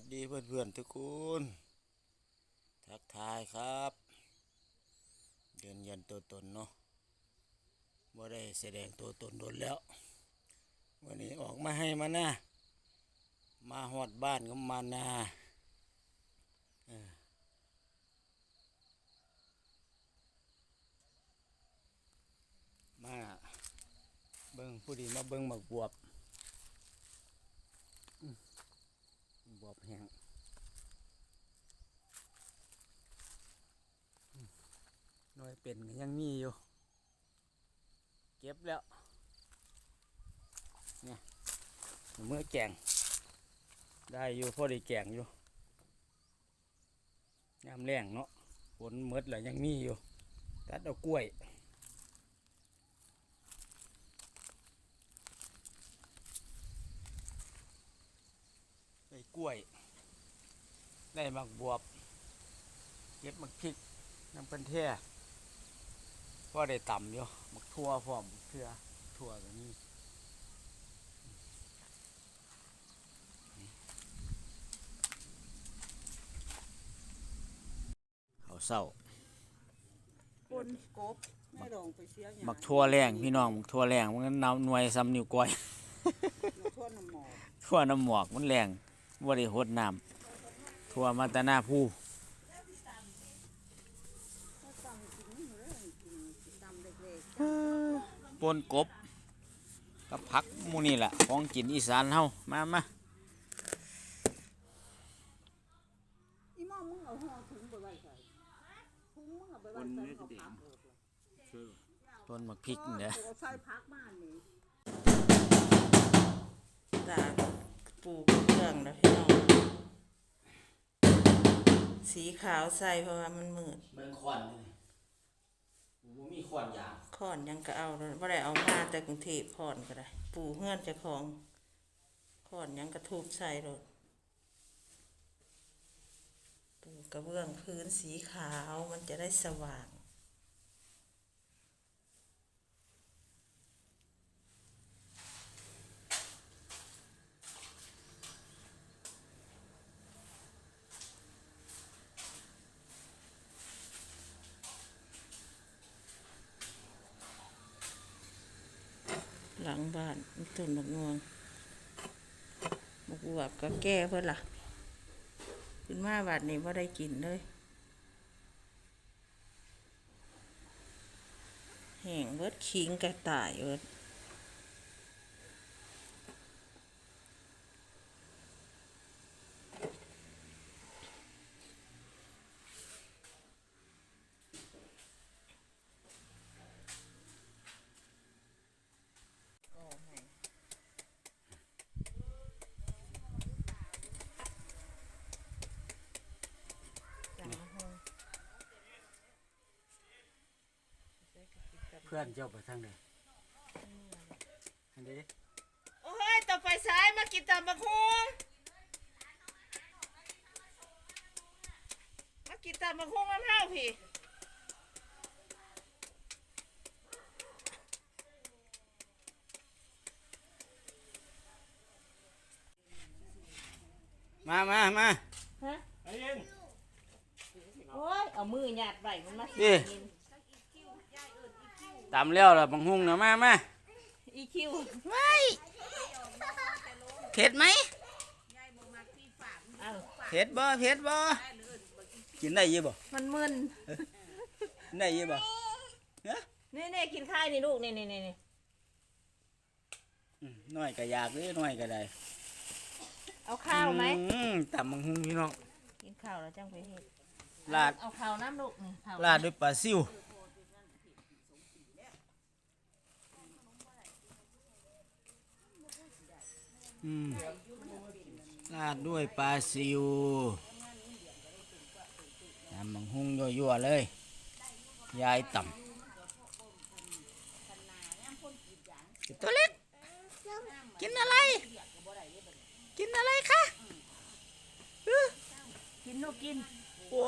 วัสดีเพื่อนๆทุกคนทักทายครับเดินยันตัวตนเนาะบ่ได้แสดงตัวตนโดนแล้ว วันนี้ออกมาให้มานะมาหอดบ้านก็มานามาเบิ้งผู้ดีมาเบิ้งมักบวบ บวบแห้งน่วยเป็นก็ยังมีอยู่ เก็บแล้ว เนี่ยเมื่อแกง ได้อยู่พอได้แกงอยู่ยามแรงเนาะฝนหมดแล้วยังมีอยู่ ตัดเอากล้วย กล้วย ได้หมักบวบ เก็บหมักพริกน้ำเป็นแท่พอได้ต่ำอยู่หมักทั่วพร้อมเพื่อทั่วแบบนี้เขาวเศร้าปนกบไม่ลองไปเสียหยังหมักทั่วแรงพี่น้องหมักทั่วแรงมันก็นำหน่วยซ้ำนิ้วก้อยมาทั่วน้ำหมอกทั่วน้ำหมอกมันแรง บ่ได้หดน้ำทั่วมาแตหน้าผู้ถ้าสั่งกินนี่เหมือนกินกินดำเล็กปนกบกับผักหมูนี่แหละของกินอีสานเฮามามาๆอีหมอมึงเอาห่อถุงไปไว้ใส่ถุงมึงเอาไปไว้ใส่เขาพักเออต้นหมักพริกนี่แหละเอาใส่พักบ้านนี่ตา ปลูกเครื่องแล้วพี่น้อง สีขาวใส่เพราะว่ามันมืดเบิ่งควันนี่บ่มีควันยางขอนยังก็เอาแล้วบ่ได้เอามาแต่กรุงเทพขอนก็ได้ปลูกเฮือนเจ้าของขอนยังกระทุบใส่รถปลูกกระเบื้องพื้นสีขาวมันจะได้สว่าง หลังบ้านมีต้นมะม่วงบักบวบก็แก้เพื่อหล่ะขึ้นมาบาดนี้ว่าได้กินเลยแห้งเวิดคิงกระต่ายเวิด พื่อนเจ้าไปทางไหนอันนี้โอ้ยต่อไปซ้ายมากินตำบักฮวงมากินตำบักฮวงน้ำห้าวพี่มามามาฮะโอ้ย เอามือหยาดไว้มันมาสินี่กิน ตำแล้วล่ะบังฮุงนะมามาอีคิวเผ็ดไหมเอาเผ็ดบ่เผ็ดบ่กินได้อยี่บ่มันมึนกินได้อยี่บ่เอ้อนี่นี่กินข้าวนี่ลูกนี่นี่นี่นี่อืมน้อยก็อยากเด้อน้อยก็ได้ เอาข้าวไหมอืมตำบังฮุงพี่น้องกินข้าวแล้วจังไปเฮ็ดลาดเอาข้าวน้ำลูกนี่ข้าวลาดด้วยปลาซิว อืมลาดด้วยปลาซิวน้ำมังหุงยั่วๆเลย ยายต่ำตัวเล็ก กินอะไร กินอะไรคะอื้อกินลูกกิน โอ้